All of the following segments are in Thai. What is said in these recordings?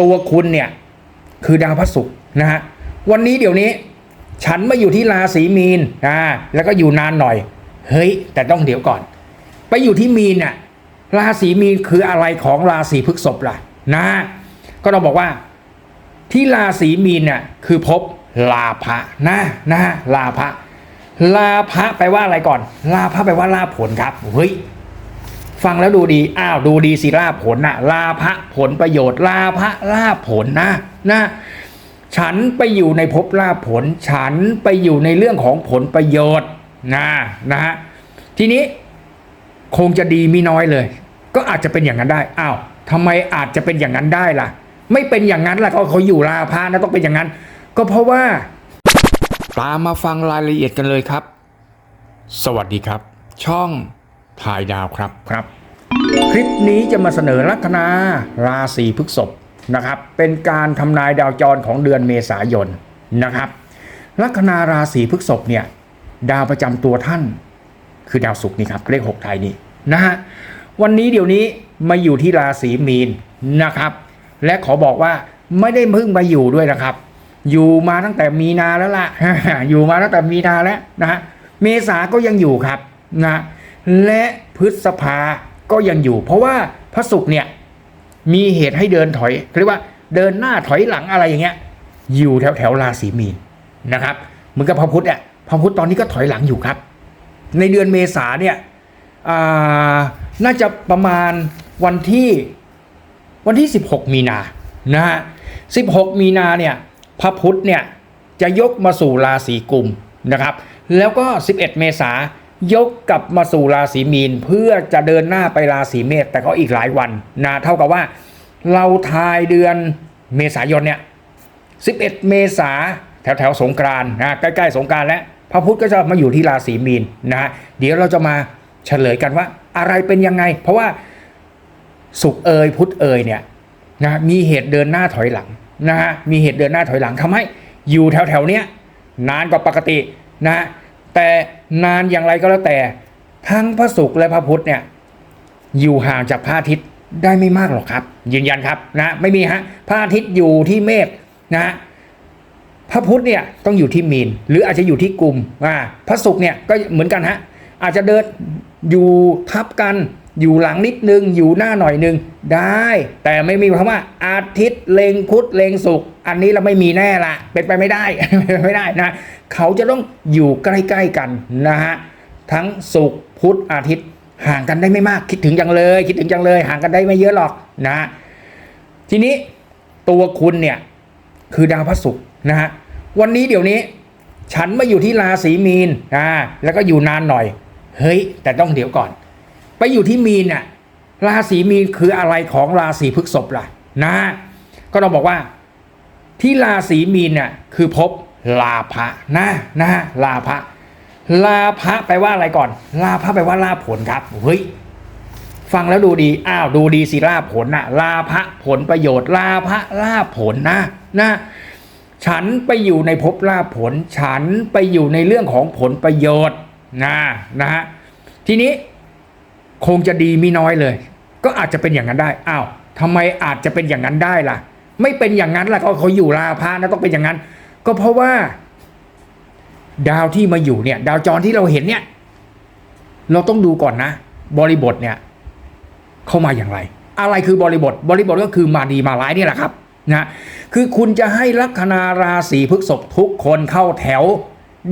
ตัวคุณเนี่ยคือดาวพระศุกร์นะฮะวันนี้เดี๋ยวนี้ ฉันมาอยู่ที่ราศีมีนอ่าแล้วก็อยู่นานหน่อย เฮ้ย แต่ต้องเดี๋ยวก่อน ไปอยู่ที่มีนน่ะราศีมีนคืออะไรของราศีพฤษภล่ะนะก็ต้องบอกว่าที่ราศีมีนน่ะคือภพลาภะนะนะลาภะลาภะแปลว่าอะไรก่อน ลาภะแปลว่าลาผลครับเฮ้ย ฟังแล้วดูดี อ้าวดูดีสิลาผลนะลาภะผลประโยชน์ ลาภะลาผลนะนะฉันไปอยู่ในภพลาผล ฉันไปอยู่ในเรื่องของผลประโยชน์นะนะฮะทีนี้คงจะดีมีน้อยเลย ก็อาจจะเป็นอย่างนั้นได้อ้าวทำไมอาจจะเป็นอย่างนั้นได้ล่ะ ไม่เป็นอย่างนั้นล่ะก็เขาอยู่ลาภะนะต้องเป็นอย่างนั้น ก็เพราะว่า ตามมาฟังรายละเอียดกันเลยครับ สวัสดีครับ ช่อง ถ่ายดาวครับครับ คลิปนี้จะมาเสนอลัคนาราศีพฤษภนะครับ เป็นการทำนายดาวจรของเดือนเมษายนนะครับ ลัคนาราศีพฤษภเนี่ยดาวประจำตัวท่าน คือดาวศุกร์นี่ครับเลขหกไทยนี่นะฮะวันนี้เดี๋ยวนี้มาอยู่ที่ราศีมีนนะครับ และขอบอกว่าไม่ได้เพิ่งมาอยู่ด้วยนะครับ อยู่มาตั้งแต่มีนาแล้วล่ะ อยู่มาตั้งแต่มีนาแล้วนะฮะเมษาก็ยังอยู่ครับนะ และพฤษภาก็ยังอยู่ เพราะว่าพระศุกร์เนี่ยมีเหตุให้เดินถอยเรียกว่าเดินหน้าถอยหลังอะไรอย่างเงี้ยอยู่แถวแถวราศีมีนนะครับเหมือนกับพระพุธอะพระพุธตอนนี้ก็ถอยหลังอยู่ครับ ในเดือนเมษาเนี่ยน่าจะประมาณวันที่วันที่ 16 มีนานะฮะ16 มีนาเนี่ยพระพุธเนี่ยจะยกมาสู่ราศีกุมนะครับ แล้วก็ 11 เมษา ยกกลับมาสู่ราศีมีนเพื่อจะเดินหน้าไปราศีเมษแต่ก็อีกหลายวันนะเท่ากับว่า เราทายเดือนเมษายนเนี่ย 11 เมษาแถวแถวสงกรานนะใกล้ๆสงกรานแล้วพระพุธก็จะมาอยู่ที่ราศีมีนนะฮะเดี๋ยวเราจะมาเฉลยกันว่า อะไรเป็นยังไง เพราะว่าสุกเอยพุธเอยเนี่ยนะมีเหตุเดินหน้าถอยหลังนะฮะมีเหตุเดินหน้าถอยหลังทำให้อยู่แถวแถวๆเนี้ยนานกว่าปกตินะ แต่นานอย่างไรก็แล้วแต่ ทั้งพระศุกร์และพระพุธเนี่ยอยู่ห่างจากพระอาทิตย์ได้ไม่มากหรอกครับ ยืนยันครับนะไม่มีฮะพระอาทิตย์อยู่ที่เมฆนะพระพุธเนี่ยต้องอยู่ที่มีน หรืออาจจะอยู่ที่กลุ่มอ่าพระศุกร์เนี่ยก็เหมือนกันฮะอาจจะเดินอยู่ทับกัน อยู่หลังนิดนึง อยู่หน้าหน่อยนึง ได้ แต่ไม่มีคำว่า อาทิตย์เลงพุธเลงศุกร์อันนี้เราไม่มีแน่ละเป็นไปไม่ได้เป็นไม่ได้นะเขาจะต้องอยู่ใกล้ๆกันนะฮะทั้งศุกร์พุธอาทิตย์ห่างกันได้ไม่มากคิดถึงจังเลย คิดถึงจังเลย ห่างกันได้ไม่เยอะหรอกนะทีนี้ตัวคุณเนี่ยคือดาวพระศุกร์นะฮะวันนี้เดี๋ยวนี้ ฉันมาอยู่ที่ราศีมีนอ่าแล้วก็อยู่นานหน่อย เฮ้ย แต่ต้องเดี๋ยวก่อน ไปอยู่ที่มีนน่ะราศีมีนคืออะไรของราศีพฤษภล่ะนะ ก็ต้องบอกว่าที่ราศีมีนน่ะคือภพลาภะนะนะลาภะลาภะแปลว่าอะไรก่อน ลาภะแปลว่าลาผลครับเฮ้ยฟังแล้วดูดี อ้าว ดูดีสิลาผลนะลาภะผลประโยชน์ ลาภะลาผลนะนะ ฉันไปอยู่ในภพลาผล ฉันไปอยู่ในเรื่องของผลประโยชน์นะนะฮะทีนี้ คงจะดีมีน้อยเลย ก็อาจจะเป็นอย่างนั้นได้อ้าวทำไมอาจจะเป็นอย่างนั้นได้ล่ะ ไม่เป็นอย่างนั้นล่ะก็เขาอยู่ราพานะต้องเป็นอย่างนั้น ก็เพราะว่า ดาวที่มาอยู่เนี่ย ดาวจรที่เราเห็นเนี่ย เราต้องดูก่อนนะ บริบทเนี่ย เข้ามาอย่างไร อะไรคือบริบท บริบทก็คือมาดีมาร้ายนี่แหละครับนะคือคุณจะให้ลัคนาราศีพฤษภทุกคนเข้าแถว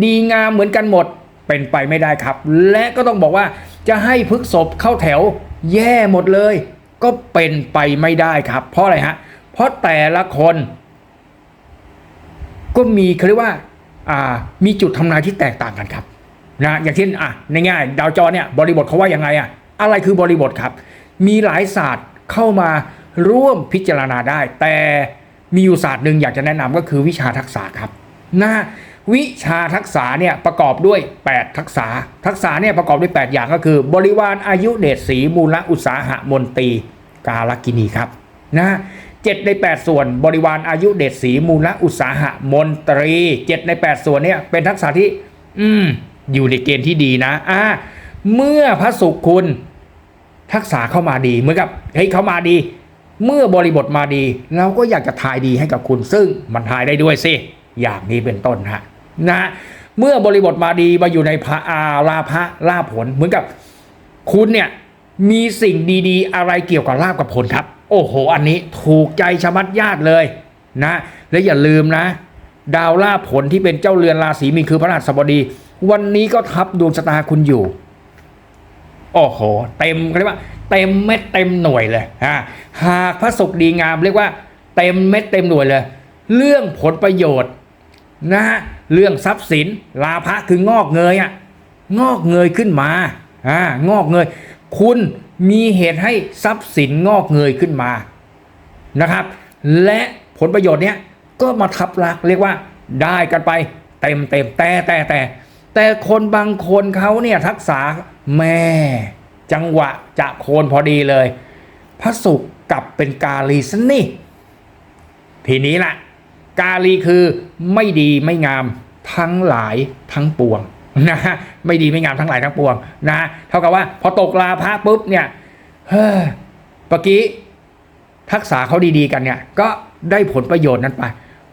ดีงามเหมือนกันหมดเป็นไปไม่ได้ครับ และก็ต้องบอกว่า จะให้พฤษภเข้าแถวแย่หมดเลย ก็เป็นไปไม่ได้ครับ เพราะอะไรฮะ เพราะแต่ละคน ก็มีเขาเรียกว่าอ่ามีจุดทำนายที่แตกต่างกันครับนะอย่างเช่นอะในง่ายดาวจรเนี่ยบริบทเขาว่ายังไงอะอะไรคือบริบทครับ มีหลายศาสตร์เข้ามาร่วมพิจารณาได้ แต่มีอยู่ศาสตร์หนึ่งอยากจะแนะนำก็คือวิชาทักษะครับนะ วิชาทักษะเนี่ยประกอบด้วย 8 ทักษะทักษะเนี่ยประกอบด้วย 8 อย่างก็คือ บริวารอายุเดชศรีมูลอุตสาหะมนตรีกาลกินีครับนะเจ็ดใน 8 ส่วนบริวารอายุเดชศรีมูลอุตสาหะมนตรีเจ็ดใน 8 ส่วนเนี่ยเป็นทักษะที่ อืมอยู่ในเกณฑ์ที่ดีนะอ่าเมื่อพระศุกร์คุณทักษะเข้ามาดีเหมือนกับเฮ้ยเข้ามาดี เมื่อบริบทมาดี เราก็อยากจะทายดีให้กับคุณ ซึ่งมันทายได้ด้วยสิอย่างนี้เป็นต้นฮะ นะเมื่อบริบทมาดีมาอยู่ในพระอาลาภะลาผล เหมือนกับคุณเนี่ยมีสิ่งดีๆ อะไรเกี่ยวกับลาบกับผลครับ โอ้โห อันนี้ถูกใจชะมัดญาติเลยนะ และอย่าลืมนะ ดาวลาผลที่เป็นเจ้าเรือนราศีมีนคือพระราชบดี วันนี้ก็ทับดวงชะตาคุณอยู่ โอ้โห เต็มเรียกว่า เต็มเม็ดเต็มหน่วยเลยฮะหากพระศุกร์ดีงามเรียกว่า เต็มเม็ดเต็มหน่วยเลย เรื่องผลประโยชน์ นะฮะเรื่องทรัพย์สินลาภะคืองอกเงยอะงอกเงยขึ้นมาอ่างอกเงย คุณมีเหตุให้ทรัพย์สินงอกเงยขึ้นมานะครับ และผลประโยชน์เนี้ยก็มาทับลักเรียกว่าได้กันไปเต็มเต็มแต่แต่แต่ แต่คนบางคนเขาเนี่ยทักษะแม่จังหวะจะโคนพอดีเลย พระศุกกลับเป็นกาลีซะนี่ ทีนี้ล่ะ กาลีคือไม่ดีไม่งามทั้งหลายทั้งปวงนะฮะไม่ดีไม่งามทั้งหลายทั้งปวงนะเท่ากับว่าพอตกลาพระปุ๊บเนี่ยเฮ้ยเมื่อกี้ทักษะเขาดีๆกันเนี่ย ก็ได้ผลประโยชน์นั้นไป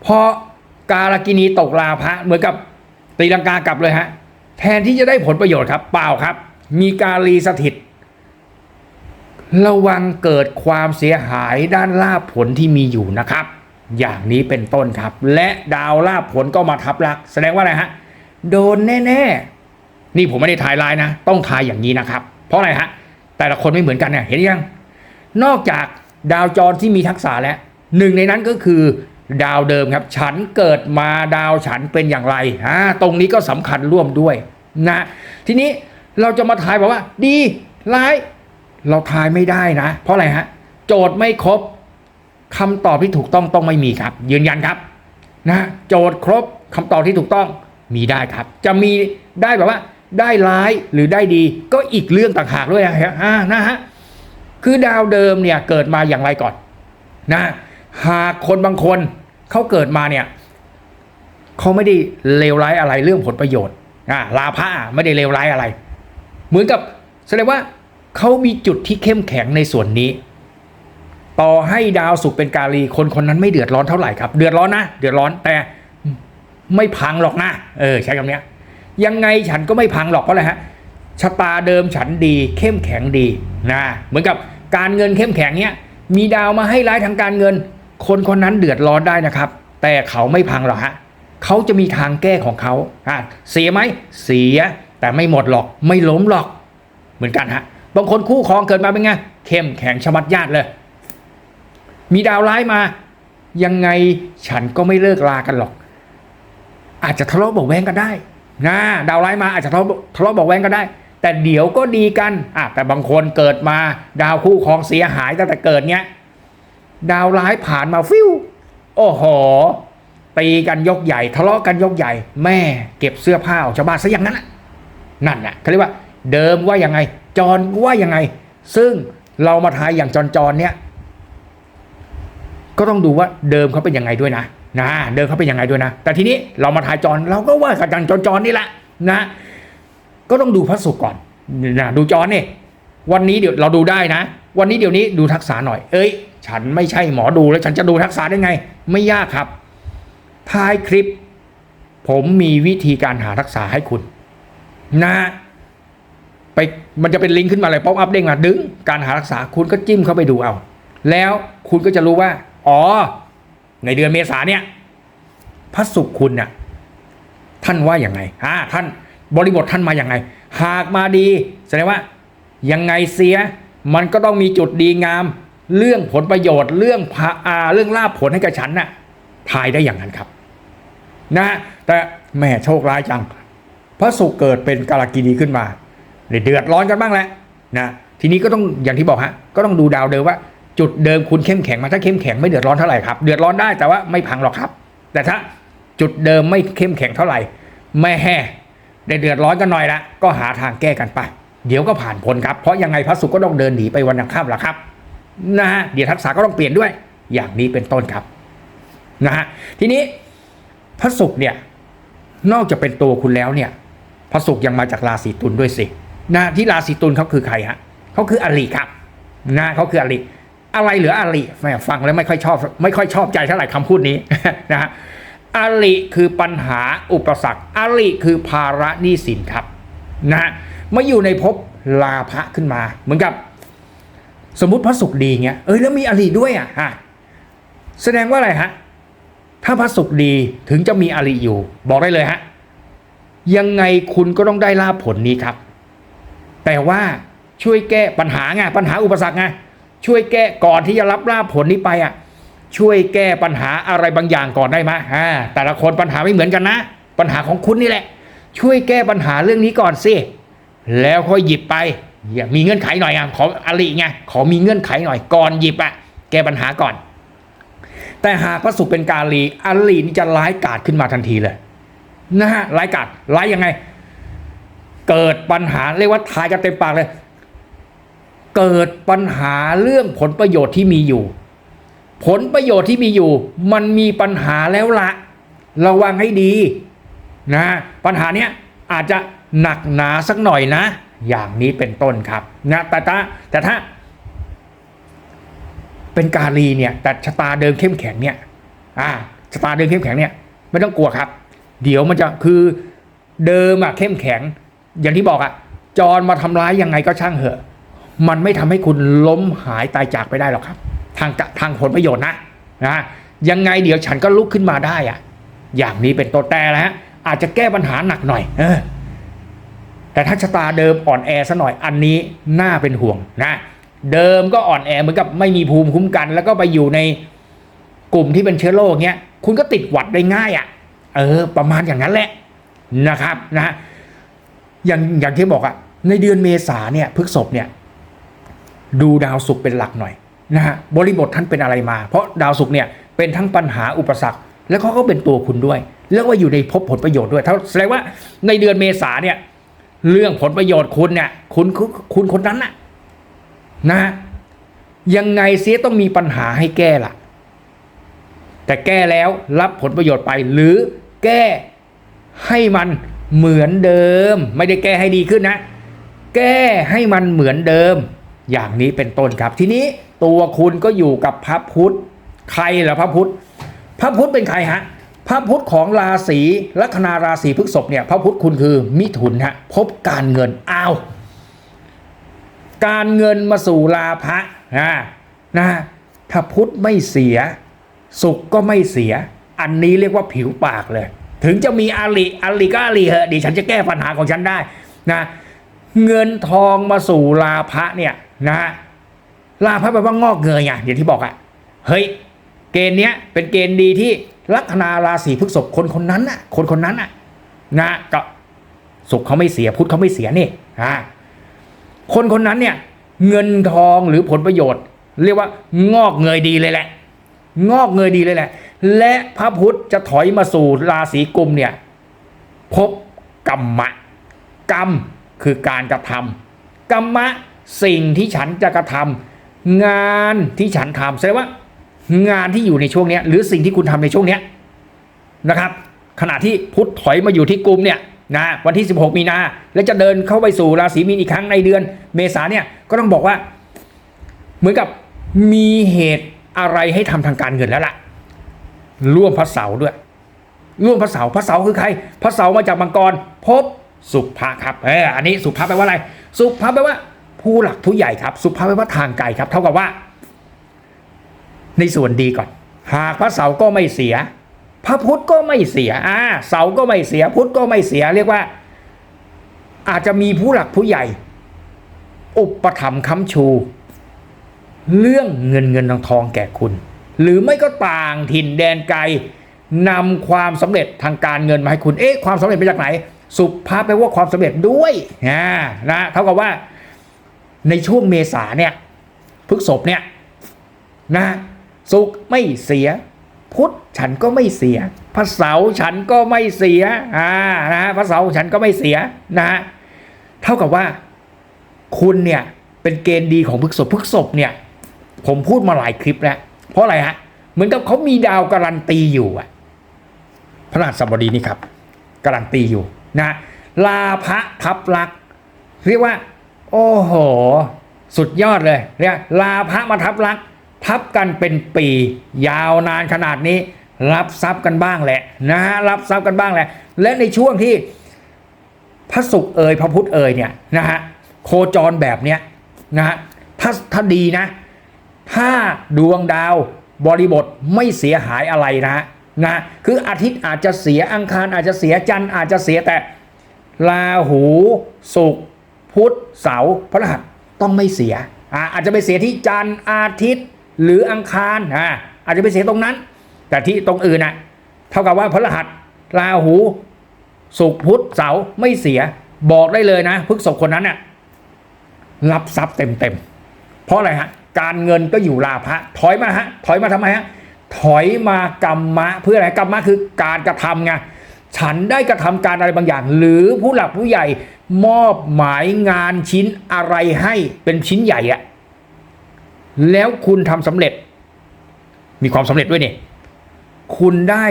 พอกาลกินีตกลาพระเหมือนกับตีลังกากลับเลยฮะแทนที่จะได้ผลประโยชน์ครับ เปล่าครับ มีกาลีสถิต ระวังเกิดความเสียหายด้านลาภผลที่มีอยู่นะครับ อย่างนี้เป็นต้นครับ และดาวลาภผลก็มาทับลัก แสดงว่าอะไรฮะโดนแน่ๆ นี่ผมไม่ได้ทายลายนะ ต้องทายอย่างนี้นะครับ เพราะอะไรฮะแต่ละคนไม่เหมือนกันเนี่ยเห็นยัง นอกจากดาวจรที่มีทักษะแล้วหนึ่งในนั้นก็คือดาวเดิมครับ ฉันเกิดมาดาวฉันเป็นอย่างไรอ่าตรงนี้ก็สำคัญร่วมด้วยนะ ทีนี้เราจะมาทายบอกว่า ดีร้าย เราทายไม่ได้นะ เพราะอะไรฮะโจทย์ไม่ครบ คำตอบที่ถูกต้องต้องไม่มีครับ ยืนยันครับนะโจทย์ครบคำตอบที่ถูกต้องมีได้ครับ จะมีได้แบบว่าได้ร้ายหรือได้ดีก็อีกเรื่องต่างหากด้วยนะฮะนะฮะคือดาวเดิมเนี่ยเกิดมาอย่างไรก่อนนะหากคนบางคนเขาเกิดมาเนี่ยเขาไม่ได้เลวร้ายอะไรเรื่องผลประโยชน์อ่าลาภะไม่ได้เลวร้ายอะไร เหมือนกับแสดงว่าเขามีจุดที่เข้มแข็งในส่วนนี้ ต่อให้ดาวสุขเป็นกาลีคนคนนั้นไม่เดือดร้อนเท่าไหร่ครับ เดือดร้อนนะ เดือดร้อนแต่ไม่พังหรอกนะ เออ ใช้คำนี้ยังไงฉันก็ไม่พังหรอกเพราะอะไรฮะชะตาเดิมฉันดีเข้มแข็งดีนะเหมือนกับการเงินเข้มแข็งเนี้ยมีดาวมาให้ร้ายทางการเงิน คนคนนั้นเดือดร้อนได้นะครับ แต่เขาไม่พังหรอกฮะเขาจะมีทางแก้ของเขาอะเสียไหมเสีย แต่ไม่หมดหรอกไม่ล้มหรอก เหมือนกันฮะบางคนคู่ครองเกิดมาเป็นไงเข้มแข็งชมัดญาติเลย มีดาวร้ายมา ยังไงฉันก็ไม่เลิกลากันหรอก อาจจะทะเลาะเบอกแวงกันได้นะดาวร้ายมาอาจจะทะเลาะทะเลาะเบอกแวงกันได้ แต่เดี๋ยวก็ดีกันอะแต่บางคนเกิดมาดาวคู่ครองเสียหายตั้งแต่เกิดเนี้ยดาวร้ายผ่านมาฟิวโอ้โหตีกันยกใหญ่ทะเลาะกันยกใหญ่ แม่เก็บเสื้อผ้าออกจากบ้านซะอย่างนั้นน่ะนั่นน่ะเขาเรียกว่า เดิมว่ายังไง จรว่ายังไง ซึ่งเรามาทายอย่างจรจรเนี่ย ก็ต้องดูว่าเดิมเขาเป็นยังไงด้วยนะนะเดิมเขาเป็นยังไงด้วยนะ แต่ทีนี้เรามาทายจรเราก็ว่ากันจรจรนี่แหละนะ ก็ต้องดูพระศุกก่อนนะดูจรเนี่ยวันนี้เดี๋ยวเราดูได้นะ วันนี้เดี๋ยวนี้ดูทักษะหน่อย เอ้ย ฉันไม่ใช่หมอดูแล้วฉันจะดูทักษะได้ไง ไม่ยากครับท้ายคลิป ผมมีวิธีการหาทักษะให้คุณนะไปมันจะเป็นลิงก์ขึ้นมาเลยป๊อปอัพเด้งมาดึงการหาทักษะคุณก็จิ้มเข้าไปดูเอา แล้วคุณก็จะรู้ว่า อ๋อ ในเดือนเมษาเนี่ยพระศุกร์คุณเนี่ยท่านว่าอย่างไงอ่าท่านบริบทท่านมาอย่างไง หากมาดี แสดงว่ายังไงเสียมันก็ต้องมีจุดดีงาม เรื่องผลประโยชน์เรื่องพาอาเรื่องลาภผลให้กับฉันน่ะทายได้อย่างนั้นครับ นะ แต่แม่โชคร้ายจัง พระศุกร์เกิดเป็นกาลกินีขึ้นมาเดือดร้อนกันบ้างแหละนะทีนี้ก็ต้องอย่างที่บอกฮะก็ต้องดูดาวเดิมว่า จุดเดิมคุณเข้มแข็งมาถ้าเข้มแข็งไม่เดือดร้อนเท่าไหร่ครับ เดือดร้อนได้แต่ว่าไม่พังหรอกครับ แต่ถ้าจุดเดิมไม่เข้มแข็งเท่าไหร่แม่แห่ได้เดือดร้อนกันหน่อยละก็หาทางแก้กันไปเดี๋ยวก็ผ่านพ้นครับเพราะยังไงพระศุกร์ก็ต้องเดินหนีไปวันยังค่ำละครับนะฮะเดี๋ยวทักษะก็ต้องเปลี่ยนด้วย อย่างนี้เป็นต้นครับนะฮะทีนี้พระศุกร์เนี่ยนอกจากเป็นตัวคุณแล้วเนี่ย พระศุกร์ยังมาจากราศีตุลด้วยสินะที่ราศีตุลเขาคือใครฮะเขาคืออริครับนะเขาคืออริ อะไรหลืออาริแหมฟังแล้วไม่ค่อยชอบไม่ค่อยชอบใจเท่าไหร่คำพูดนี้นะฮะอาริคือปัญหาอุปสรรคอาริคือภาระหนี้สินครับนะฮะมาอยู่ในภพลาภะขึ้นมา เหมือนกับ สมมุติพระศุกร์ดีเงี้ยเอ้ยแล้วมีอาริด้วยอะฮะแสดงว่าอะไรฮะถ้าพระศุกร์ดีถึงจะมีอาริอยู่ บอกได้เลยฮะยังไงคุณก็ต้องได้ลาภผลนี้ครับ แต่ว่าช่วยแก้ปัญหาไงปัญหาอุปสรรคไง ช่วยแก้ก่อนที่จะรับลาภผลนี้ไปอะช่วยแก้ปัญหาอะไรบางอย่างก่อนได้ไหมอ่าแต่ละคนปัญหาไม่เหมือนกันนะ ปัญหาของคุณนี่แหละ ช่วยแก้ปัญหาเรื่องนี้ก่อนสิแล้วค่อยหยิบไปอย่ามีเงื่อนไขหน่อยอะขออลิไงขอมีเงื่อนไขหน่อยก่อนหยิบอะแก้ปัญหาก่อน แต่หากพระสุขเป็นกาลีอลีนี่จะร้ายกาจขึ้นมาทันทีเลยนะฮะร้ายกาจร้ายยังไง เกิดปัญหาเรียกว่าทายกันเต็มปากเลย เกิดปัญหาเรื่องผลประโยชน์ที่มีอยู่ ผลประโยชน์ที่มีอยู่ มันมีปัญหาแล้วละระวังให้ดีนะปัญหาเนี้ยอาจจะหนักหนาสักหน่อยนะ อย่างนี้เป็นต้นครับนะแต่ถ้าแต่ถ้า เป็นกาลีเนี่ยแต่ชะตาเดิมเข้มแข็งเนี่ยอ่าชะตาเดิมเข้มแข็งเนี่ยไม่ต้องกลัวครับ เดี๋ยวมันจะคือเดิมอะเข้มแข็ง อย่างที่บอกอะจรมาทำร้ายยังไงก็ช่างเหอะ มันไม่ทำให้คุณล้มหายตายจากไปได้หรอกครับ ทางทางผลประโยชน์นะนะยังไงเดี๋ยวฉันก็ลุกขึ้นมาได้อะอย่างนี้เป็นตัวแต่แล้วฮะอาจจะแก้ปัญหาหนักหน่อย เออ แต่ถ้าชะตาเดิมอ่อนแอซะหน่อยอันนี้น่าเป็นห่วงนะเดิมก็อ่อนแอเหมือนกับไม่มีภูมิคุ้มกัน แล้วก็ไปอยู่ในกลุ่มที่เป็นเชื้อโรคเนี้ย คุณก็ติดหวัดได้ง่ายอะ่ะ เออ ประมาณอย่างนั้นแหละนะครับนะอย่างอย่างที่บอกอะในเดือนเมษาเนี่ยพฤกษภเนี่ย ดูดาวศุกร์เป็นหลักหน่อยนะฮะบริบทท่านเป็นอะไรมา เพราะดาวศุกร์เนี่ยเป็นทั้งปัญหาอุปสรรค แล้วเขาก็เป็นตัวคุณด้วยแล้วว่าอยู่ในภพผลประโยชน์ด้วยเท่าแสดงว่าในเดือนเมษาเนี่ยเรื่องผลประโยชน์คุณเนี่ยคุณคุณคุณคนนั้นน่ะนะยังไงเสียต้องมีปัญหาให้แก้ล่ะ แต่แก้แล้วรับผลประโยชน์ไป หรือแก้ให้มันเหมือนเดิม ไม่ได้แก้ให้ดีขึ้นนะ แก้ให้มันเหมือนเดิม อย่างนี้เป็นต้นครับ ทีนี้ตัวคุณก็อยู่กับพระพุทธใครเหรอพระพุทธพระพุทธเป็นใครฮะพระพุทธของราศีลัคนาราศีพฤษภเนี่ยพระพุทธคุณคือมิถุนฮะพบการเงินอ้าวการเงินมาสู่ลาภะนะนะถ้าพุทธไม่เสีย สุขก็ไม่เสีย อันนี้เรียกว่าผิวปากเลย ถึงจะมีอาลิอาลิก็อาลิเหอะดิฉันจะแก้ปัญหาของฉันได้นะเงินทองมาสู่ลาภะเนี่ย นะลาภแปลว่างอกเงยไงอย่างที่บอกอะเฮ้ยเกณฑ์เนี้ยเป็นเกณฑ์ดีที่ลัคนาราศีพฤษภคนคนนั้นน่ะคนคนนั้นน่ะนะก็สุขเขาไม่เสียพุทธเขาไม่เสียนี่อ่าคนคนนั้นเนี่ยเงินทองหรือผลประโยชน์ เรียกว่างอกเงยดีเลยแหละ งอกเงยดีเลยแหละ และพระพุทธจะถอยมาสู่ราศีกุมเนี่ยพบกรรมะ กรรมคือการกระทำกรรมะ สิ่งที่ฉันจะกระทำงานที่ฉันทำแสดงว่า งานที่อยู่ในช่วงนี้หรือสิ่งที่คุณทำในช่วงนี้นะครับขณะที่พุทธถอยมาอยู่ที่กลุ่มเนี่ยนะวันที่ 16 มีนาแล้วจะเดินเข้าไปสู่ราศีมีนอีกครั้งในเดือนเมษาเนี่ยก็ต้องบอกว่า เหมือนกับมีเหตุอะไรให้ทำทางการเงินแล้วล่ะ ร่วมพระเสาร์ด้วย ร่วมพระเสาร์พระเสาร์คือใคร พระเสาร์มาจากมังกรพบสุภาครับเอออันนี้สุภาแปลว่าอะไร สุภาแปลว่า ผู้หลักผู้ใหญ่ครับ สุภาแปลว่าทางไกลครับ เท่ากับว่า ในส่วนดีก่อน หากพระเสาร์ก็ไม่เสีย พระพุทธก็ไม่เสียอ่าเสาร์ก็ไม่เสีย พุทธก็ไม่เสีย เรียกว่า อาจจะมีผู้หลักผู้ใหญ่ อุปถัมภ์ค้ำชู เรื่องเงินเงินทองทองแก่คุณ หรือไม่ก็ต่างถิ่นแดนไกลนำความสำเร็จทางการเงินมาให้คุณ เอ๊ะความสำเร็จมาจากไหน สุภาพแปลว่าความสำเร็จด้วยอ่านะเท่ากับว่า ในช่วงเมษาเนี่ยพฤกษภเนี่ยนะสุขไม่เสีย พุทธฉันก็ไม่เสียพระเสาฉันก็ไม่เสียอ่านะพระเสาฉันก็ไม่เสียนะฮะเท่ากับว่าคุณเนี่ยเป็นเกณฑ์ดีของพฤกษภพฤกษภเนี่ย ผมพูดมาหลายคลิปแล้วเพราะอะไรฮะเหมือนกับเขามีดาวการันตีอยู่อะพระราชบดีนี่ครับการันตีอยู่นะลาภะทับลัก เรียกว่า โอ้โห สุดยอดเลยเรียกลาภะมาทับลัก ทับกันเป็นปี ยาวนานขนาดนี้ รับทรัพย์กันบ้างแหละนะฮะรับทรัพย์กันบ้างแหละ และในช่วงที่พระศุกร์เอ่ยพระพุธเอ่ยเนี่ยนะฮะโคจรแบบเนี้ยนะฮะถ้าถ้าดีนะ ถ้าดวงดาวบริบทไม่เสียหายอะไรนะฮะนะคืออาทิตย์อาจจะเสียอังคารอาจจะเสียจันทร์อาจจะเสียแต่ราหูศุก พุธเสาร์พฤหัสต้องไม่เสียอ่าอาจจะไปเสียที่จันทร์อาทิตย์ หรืออังคารอ่าอาจจะไปเสียตรงนั้น แต่ที่ตรงอื่นน่ะเท่ากับว่าพฤหัสราหูศุกร์พุธเสาร์ไม่เสียบอกได้เลยนะพฤกษบคนนั้นน่ะรับทรัพย์เต็มๆเพราะอะไรฮะการเงินก็อยู่ลาภะถอยมาฮะถอยมาทำไมฮะถอยมากรรมะเพื่ออะไรกรรมะคือการกระทำไง ฉันได้กระทำการอะไรบางอย่าง หรือผู้หลักผู้ใหญ่มอบหมายงานชิ้นอะไรให้เป็นชิ้นใหญ่อะแล้วคุณทำสำเร็จ มีความสำเร็จด้วยเนี่ยคุณได้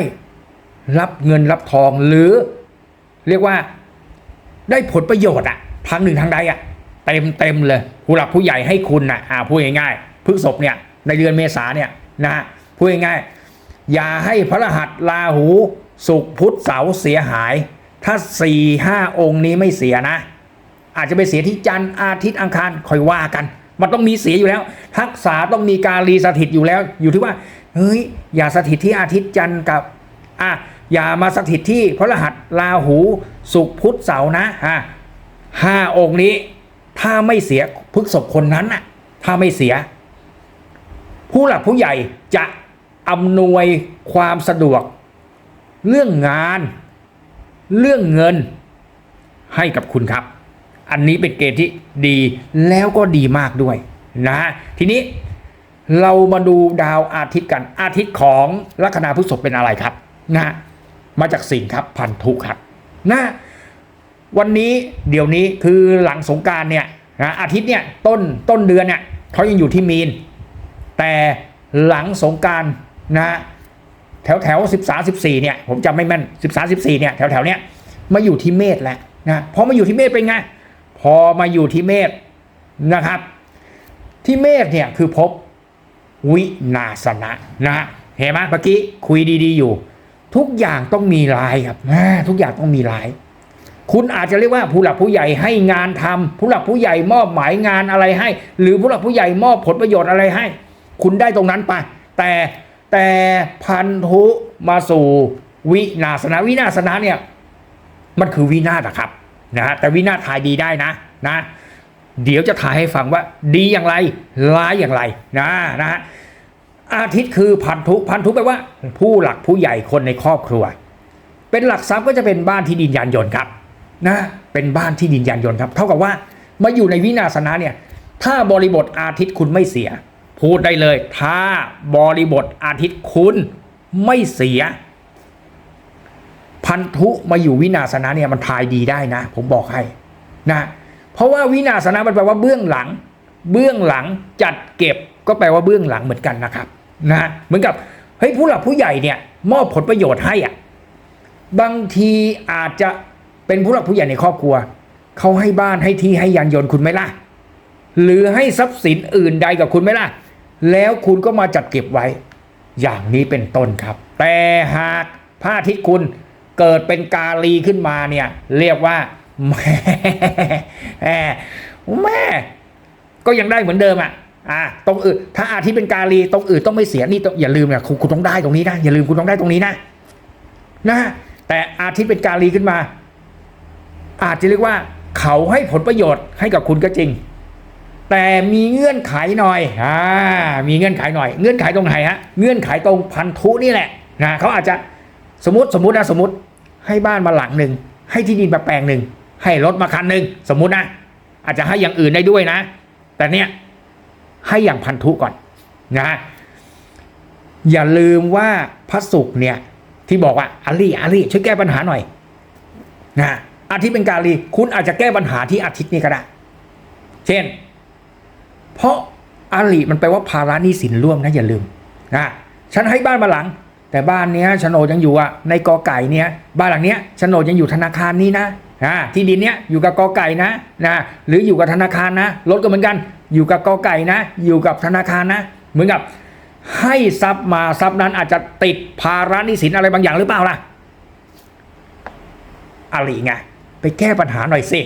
รับเงินรับทองหรือเรียกว่าได้ผลประโยชน์อะทางหนึ่งทางใดอะเต็มเต็มเลยผู้หลักผู้ใหญ่ให้คุณนะอ่าพูดง่ายๆพฤกษบเนี่ยในเดือนเมษาเนี่ยนะพูดง่ายๆ อย่าให้พระรหัสลาหู สุกร์พุทธเสาร์เสียหาย ถ้าสี่ห้าองค์นี้ไม่เสียนะ อาจจะไปเสียที่จันทร์อาทิตย์อังคารคอยว่ากัน มันต้องมีเสียอยู่แล้ว ทักษะต้องมีการรีสถิตอยู่แล้ว อยู่ที่ว่าเฮ้ยอย่าสถิตที่อาทิตย์จันทร์กับอะอย่ามาสถิตที่พระรหัสลาหู สุกร์พุทธเสาร์นะอะห้าองค์นี้ ถ้าไม่เสียพฤกษบคนนั้นน่ะถ้าไม่เสีย ผู้หลักผู้ใหญ่จะ อำนวยความสะดวก เรื่องงาน เรื่องเงินให้กับคุณครับ อันนี้เป็นเกณฑ์ที่ดีแล้วก็ดีมากด้วยนะ ทีนี้เรามาดูดาวอาทิตย์กัน อาทิตย์ของลัคนาพฤษภเป็นอะไรครับนะมาจากสิงห์ครับพันธุครับนะวันนี้เดี๋ยวนี้คือหลังสงการเนี่ยนะอาทิตย์เนี่ยต้นต้นเดือนเนี่ยเขายังอยู่ที่มีน แต่หลังสงการ นะแถวแถวสิบสาสิบสี่เนี่ยผมจำไม่แม่นสิบสาสิบสี่เนี่ยแถวแถวเนี้ยมาอยู่ที่เมษแล้วนะพอมาอยู่ที่เมษเป็นไงพอมาอยู่ที่เมษนะครับ ที่เมษเนี่ยคือพบวินาสนะนะเห็นไหมเมื่อกี้คุยดีๆอยู่ ทุกอย่างต้องมีลายครับทุกอย่างต้องมีลาย คุณอาจจะเรียกว่าผู้หลักผู้ใหญ่ให้งานทำผู้หลักผู้ใหญ่มอบหมายงานอะไรให้ หรือผู้หลักผู้ใหญ่มอบผลประโยชน์อะไรให้ คุณได้ตรงนั้นไปแต่ แต่พันธุมาสู่วินาสนะวินาสนะเนี่ยมันคือวินาศอะครับนะฮะแต่วินาศทายดีได้นะนะ เดี๋ยวจะถ่ายให้ฟังว่าดีอย่างไรร้ายอย่างไรนะนะฮะอาทิตย์คือพันธุพันธุแปลว่า ผู้หลักผู้ใหญ่คนในครอบครัว เป็นหลักทรัพย์ก็จะเป็นบ้านที่ดินยานยนต์ครับนะเป็นบ้านที่ดินยานยนต์ครับ เท่ากับว่ามาอยู่ในวินาศนะเนี่ยถ้าบริบทอาทิตย์คุณไม่เสีย พูดได้เลย ถ้าบริบทอาทิตย์คุณไม่เสีย พันธุมาอยู่วินาศนะเนี่ยมันทายดีได้นะ ผมบอกให้นะเพราะว่าวินาศนะมันแปลว่าเบื้องหลัง เบื้องหลังจัดเก็บก็แปลว่าเบื้องหลังเหมือนกันนะครับนะเหมือนกับเฮ้ยผู้หลักผู้ใหญ่เนี่ยมอบผลประโยชน์ให้อะบางทีอาจจะเป็นผู้หลักผู้ใหญ่ในครอบครัวเขาให้บ้านให้ที่ให้ยานยนต์คุณไหมล่ะ หรือให้ทรัพย์สินอื่นใดกับคุณไหมล่ะ แล้วคุณก็มาจัดเก็บไว้ อย่างนี้เป็นต้นครับ แต่หากพระอาทิตย์คุณเกิดเป็นกาลีขึ้นมาเนี่ย เรียกว่าแม่แม่ ก็ยังได้เหมือนเดิมอะอ่าตรงอื่นถ้าอาทิตย์เป็นกาลีตรงอื่นต้องไม่เสียนี่อย่าลืมนะคุณคุณต้องได้ตรงนี้นะอย่าลืมคุณต้องได้ตรงนี้นะนะแต่อาทิตย์เป็นกาลีขึ้นมา อาจจะเรียกว่า เขาให้ผลประโยชน์ให้กับคุณก็จริง แต่มีเงื่อนไขหน่อยอ่ามีเงื่อนไขหน่อย เงื่อนไขตรงไหนฮะ เงื่อนไขตรงพันธุนี่แหละนะเขาอาจจะสมมติสมมตินะสมมติให้บ้านมาหลังหนึ่งให้ที่ดินมาแปลงหนึ่งให้รถมาคันหนึ่งสมมตินะอาจจะให้อย่างอื่นได้ด้วยนะ แต่เนี่ยให้อย่างพันธุก่อนนะอย่าลืมว่าพระศุกร์เนี่ยที่บอกว่าอาลีอาลีช่วยแก้ปัญหาหน่อยนะอาทิตย์เป็นกาลีคุณอาจจะแก้ปัญหาที่อาทิตย์นี้ก็ได้ เช่น เพราะอาลีมันแปลว่าภาระหนี้สินร่วมนะอย่าลืมนะฉันให้บ้านมาหลัง แต่บ้านเนี้ยโฉนดยังอยู่อะในกอไก่เนี้ยบ้านหลังเนี้ยโฉนดยังอยู่ธนาคารนี้นะอ่าที่ดินเนี้ยอยู่กับกอไก่นะนะหรืออยู่กับธนาคารนะรถก็เหมือนกัน อยู่กับกอไก่นะ อยู่กับธนาคารนะ เหมือนกับให้ทรัพย์มาทรัพย์นั้นอาจจะติดภาระหนี้สินอะไรบางอย่างหรือเปล่าล่ะอะไรไงไปแก้ปัญหาหน่อยสิ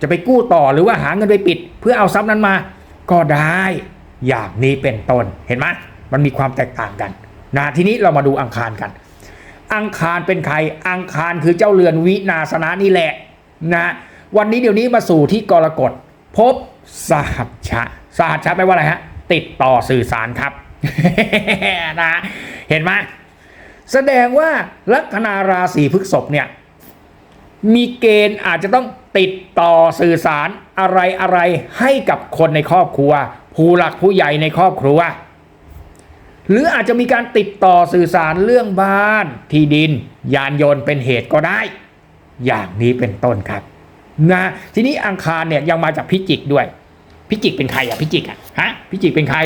จะไปกู้ต่อหรือว่าหาเงินไปปิด เพื่อเอาทรัพย์นั้นมา ก็ได้อย่างนี้เป็นต้นเห็นไหมมันมีความแตกต่างกันนะทีนี้เรามาดูอังคารกัน อังคารเป็นใครอังคารคือเจ้าเรือนวินาสนะนี่แหละนะวันนี้เดี๋ยวนี้มาสู่ที่กรกฎพบสหัชชะสหัชชะแปลว่าอะไรฮะติดต่อสื่อสารครับนะเห็นไหมแสดงว่าลัคนาราศีพฤษภเนี่ยมีเกณฑ์อาจจะต้อง ติดต่อสื่อสารอะไรอะไรให้กับคนในครอบครัว ผู้หลักผู้ใหญ่ในครอบครัว หรืออาจจะมีการติดต่อสื่อสารเรื่องบ้าน ที่ดิน ยานยนต์เป็นเหตุก็ได้ อย่างนี้เป็นต้นครับนะทีนี้อังคารเนี่ยยังมาจากพิจิกด้วย พิจิกเป็นใครอะพิจิกอะฮะพิจิกเป็นใคร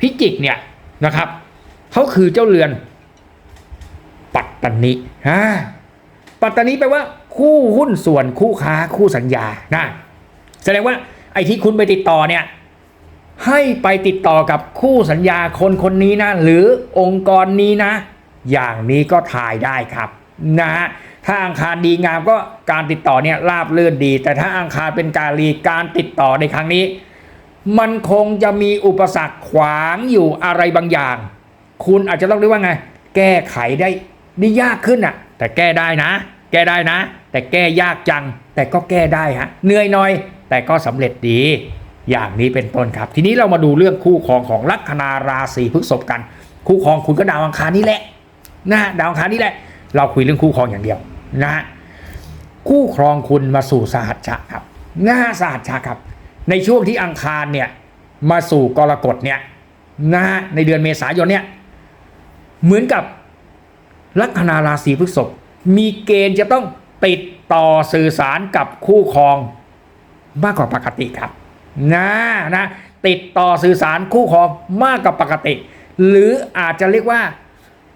พิจิกเนี่ยนะครับเขาคือเจ้าเรือน ปัตตนิฮะปัตตนิแปลว่า คู่หุ้นส่วนคู่ค้าคู่สัญญานะแสดงว่าไอ้ที่คุณไปติดต่อเนี่ยให้ไปติดต่อกับคู่สัญญาคนคนนี้นะ หรือองค์กรนี้นะ อย่างนี้ก็ถ่ายได้ครับนะฮะถ้าอังคารดีงามก็การติดต่อเนี่ยราบรื่นดี แต่ถ้าอังคารเป็นการีการติดต่อในครั้งนี้ มันคงจะมีอุปสรรคขวางอยู่อะไรบางอย่าง คุณอาจจะต้องเรียกว่าไง แก้ไขได้ได้ยากขึ้นอะ แต่แก้ได้นะ แก้ได้นะ แต่แก้ยากจัง แต่ก็แก้ได้ฮะเหนื่อยหน่อย แต่ก็สำเร็จดี อย่างนี้เป็นต้นครับ ทีนี้เรามาดูเรื่องคู่ครองของลัคนาราศีพฤษภกัน คู่ครองคุณก็ดาวอังคารนี่แหละนะดาวอังคารนี่แหละ เราคุยเรื่องคู่ครองอย่างเดียวนะฮะคู่ครองคุณมาสู่สหัชชะครับหน้าสหัชชะครับ ในช่วงที่อังคารเนี่ยมาสู่กรกฎเนี่ยนะฮะในเดือนเมษายนเนี่ยเหมือนกับลัคนาราศีพฤษภมีเกณฑ์จะต้อง ติดต่อสื่อสารกับคู่ครองมากกว่าปกติครับนะนะติดต่อสื่อสารคู่ครองมากกว่าปกติ หรืออาจจะเรียกว่า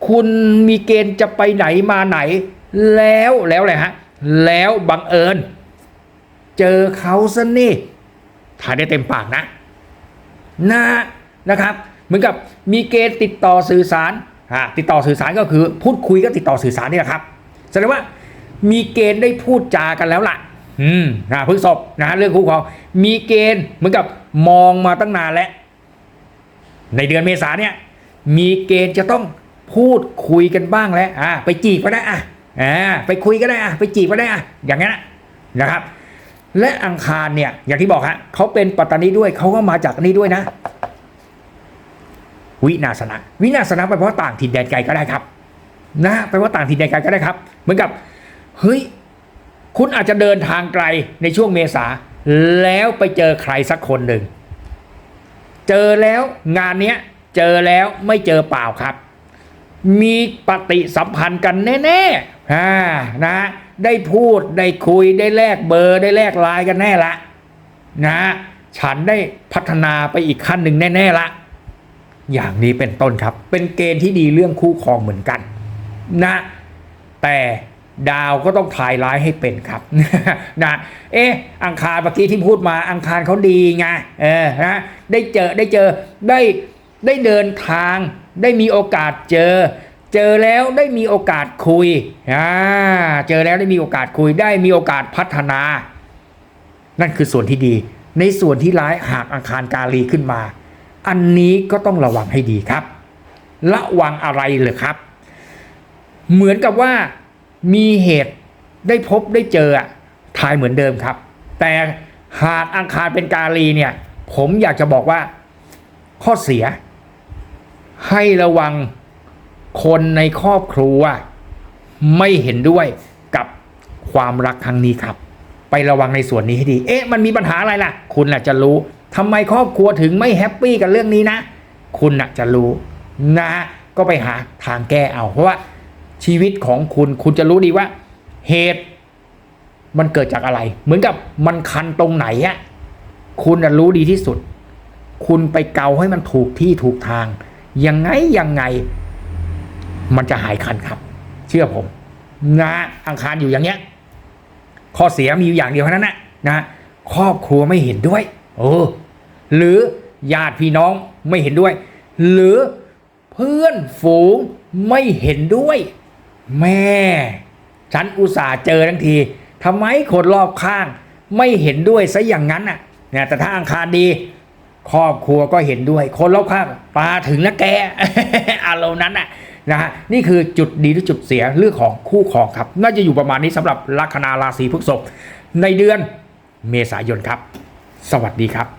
คุณมีเกณฑ์จะไปไหนมาไหน แล้วแล้วอะไรฮะแล้วบังเอิญ เจอเขาซะนี่ถ่ายได้เต็มปากนะนะนะครับ เหมือนกับมีเกณฑ์ติดต่อสื่อสารติดต่อสื่อสารก็คือ พูดคุยก็ติดต่อสื่อสารนี่แหละครับแสดงว่า มีเกณฑ์ได้พูดจากันแล้วล่ะ อืมนะพฤกษบนะเรื่องคู่ครองมีเกณฑ์เหมือนกับมองมาตั้งนานแล้ว ในเดือนเมษาเนี่ย มีเกณฑ์จะต้องพูดคุยกันบ้างแล้วอ่าไปจีบก็ได้อะอ่าไปคุยก็ได้อะไปจีบก็ได้อะอย่างนั้นนะนะครับ และอังคารเนี่ย อย่างที่บอกฮะเขาเป็นปัตตานีด้วยเขาก็มาจากนี่ด้วยนะ วินาสนะ วินาสนะแปลว่าต่างถิ่นแดนไกลก็ได้ครับ นะแปลว่าต่างถิ่นแดนไกลก็ได้ครับ เหมือนกับ เฮ้ย คุณอาจจะเดินทางไกลในช่วงเมษา แล้วไปเจอใครสักคนหนึ่ง เจอแล้วงานเนี้ยเจอแล้วไม่เจอเปล่าครับ มีปฏิสัมพันธ์กันแน่ๆอ่านะได้พูดได้คุยได้แลกเบอร์ได้แลกไลน์กันแน่ละนะฉันได้พัฒนาไปอีกขั้นหนึ่งแน่ๆละ อย่างนี้เป็นต้นครับ เป็นเกณฑ์ที่ดีเรื่องคู่ครองเหมือนกัน นะ แต่ ดาวก็ต้องถ่ายร้ายให้เป็นครับนะเอ๊ะอังคารเมื่อกี้ที่พูดมาอังคารเขาดีไงเออนะได้เจอได้เจอได้ได้เดินทาง ได้มีโอกาสเจอ เจอแล้วได้มีโอกาสคุยอ่าเจอแล้วได้มีโอกาสคุย ได้มีโอกาสพัฒนา นั่นคือส่วนที่ดี ในส่วนที่ร้ายหากอังคารกาลีขึ้นมา อันนี้ก็ต้องระวังให้ดีครับ ระวังอะไรเหรอครับ เหมือนกับว่า มีเหตุได้พบได้เจออะทายเหมือนเดิมครับ แต่หากอังคารเป็นกาลีเนี่ย ผมอยากจะบอกว่าข้อเสีย ให้ระวังคนในครอบครัวไม่เห็นด้วยกับความรักครั้งนี้ครับ ไประวังในส่วนนี้ให้ดี เอ๊ะ มันมีปัญหาอะไรล่ะ คุณน่ะจะรู้ทำไมครอบครัวถึงไม่แฮปปี้กับเรื่องนี้นะ คุณน่ะจะรู้นะ ก็ไปหาทางแก้เอาเพราะว่า ชีวิตของคุณคุณจะรู้ดีว่า เหตุมันเกิดจากอะไร เหมือนกับมันคันตรงไหนอะคุณรู้ดีที่สุด คุณไปเกาให้มันถูกที่ถูกทาง ยังไงยังไง มันจะหายคันครับ เชื่อผมนะอังคารอยู่อย่างเงี้ย ข้อเสียมีอยู่อย่างเดียวเท่านั้นนะนะครอบครัวไม่เห็นด้วยโอ้หรือญาติพี่น้องไม่เห็นด้วย หรือเพื่อนฝูงไม่เห็นด้วย แม่ ฉันอุตส่าห์เจอทั้งทีทำไมคนรอบข้างไม่เห็นด้วยซะอย่างนั้นน่ะเนี่ยแต่ถ้าอังคารดี ครอบครัวก็เห็นด้วย คนรอบข้างปาถึงแล้วแกอารมณ์นั้นน่ะนะฮะนี่คือจุดดีหรือจุดเสียเรื่องของคู่ครองครับ น่าจะอยู่ประมาณนี้สำหรับลัคนาราศีพฤษภในเดือนเมษายนครับ สวัสดีครับ